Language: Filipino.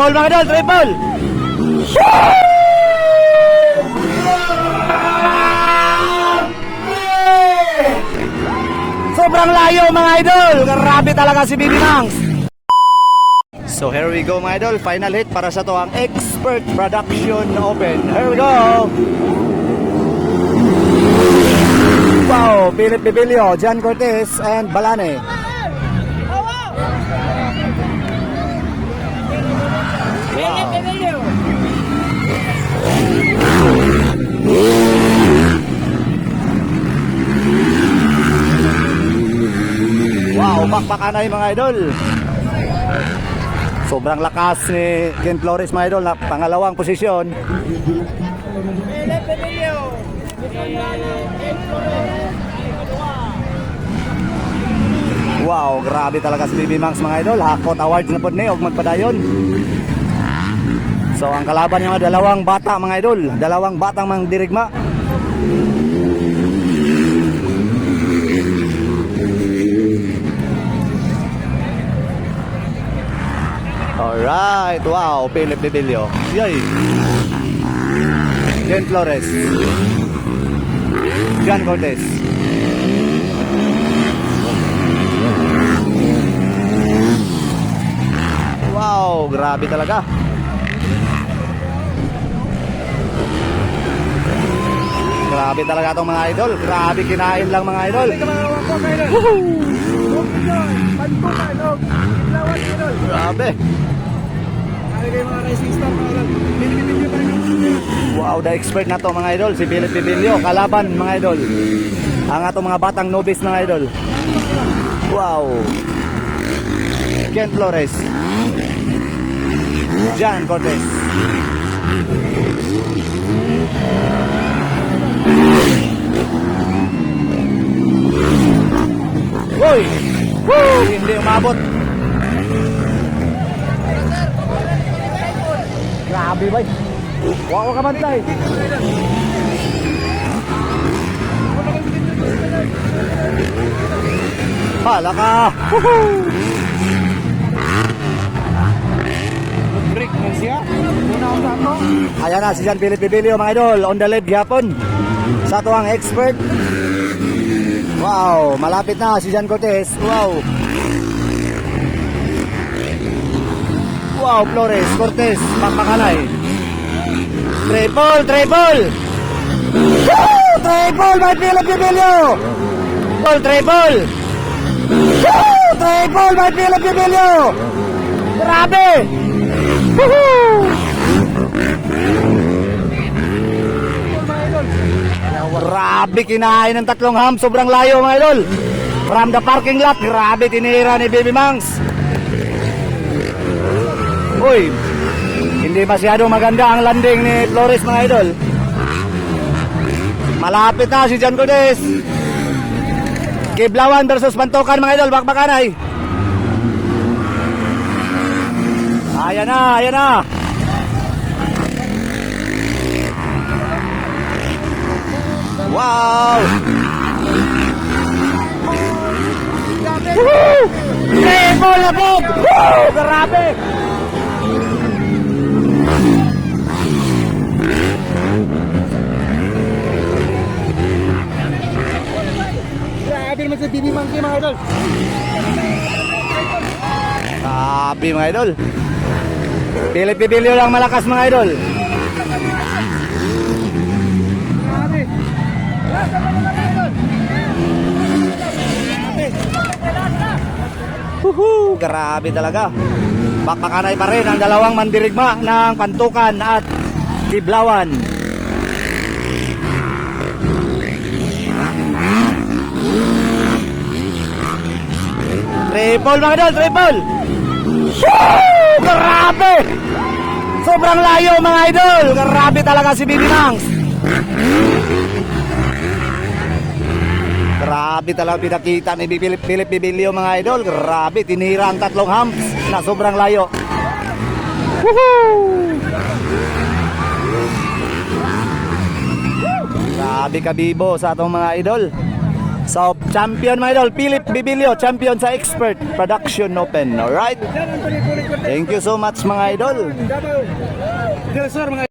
Triple mga idol, triple! Sobrang layo mga idol! Grabe talaga si Bibi Mangs! So here we go mga idol, final hit para sa to ang Expert Production Open. Here we go! Wow, Philip Bibilio, Jan Cortez, and Balane. Wow, bakbakanay mga idol. Sobrang lakas ni Ken Flores mga idol na pangalawang posisyon. Wow, grabe talaga si BB Mangs mga idol. Hakot awards na po ni og magpadayon. So ang kalaban niya dalawang bata mga idol, dalawang batang mang dirigma. Alright, wow, Philip Debilio. Yay! Jen Flores. Jan Cortez. Wow, grabe talaga. Grabe talaga tong mga idol. Grabe kinain lang mga idol. Grabe. Wow, the expert na to mga idol. Si Philip Bibilio. Kalaban mga idol. Ang atong mga batang novice mga idol. Wow. Ken Flores. Jan Cortez. Uy! Woo! Hindi umabot. Grabe ba? Wako ka bantay. Hala ka! Break na siya. Una ako sa ako. Ayan na si Jan Philip Bibilio mga idol on the lead gihapon sa tuwang expert Wow, malapit na si Jan Cortez. Wow. Wow, Flores, Cortez, Pampakanay. Triple, triple! Woo! Triple by Philip Bibilio! Triple, triple! Woo! Triple by Philip Bibilio! Grabe! Woohoo! Grabe kinain ng tatlong ham, sobrang layo mga idol. From the parking lot, grabe tinira ni Baby Mangs. Uy, hindi masyado maganda ang landing ni Flores mga idol. Malapit na si John Cortez. Kiblawan versus Pantokan mga idol, bakbakanay. Ayan na, ayan na. Wow! Bob! Woo! Grabe! Grabe naman sa Bibi Monkey mga idol. Grabe mga idol. Pilip-pibilyo lang malakas mga idol. Woohoo! Grabe talaga. Bakbakanay pa rin ang dalawang mandirigma ng Pantukan at Kiblawan. Triple mga idol, triple! Woo! Grabe! Sobrang layo mga idol! Grabe talaga si Bibi Mangs! Grabe talaga pinakita ni Philip, Philip Bibilio mga idol. Grabe, tinira ang tatlong humps na sobrang layo. Woohoo! Grabe kabibo sa atong mga idol. So, champion mga idol, Philip Bibilio, champion sa Expert Production Open. Alright? Thank you so much mga idol. Sur mga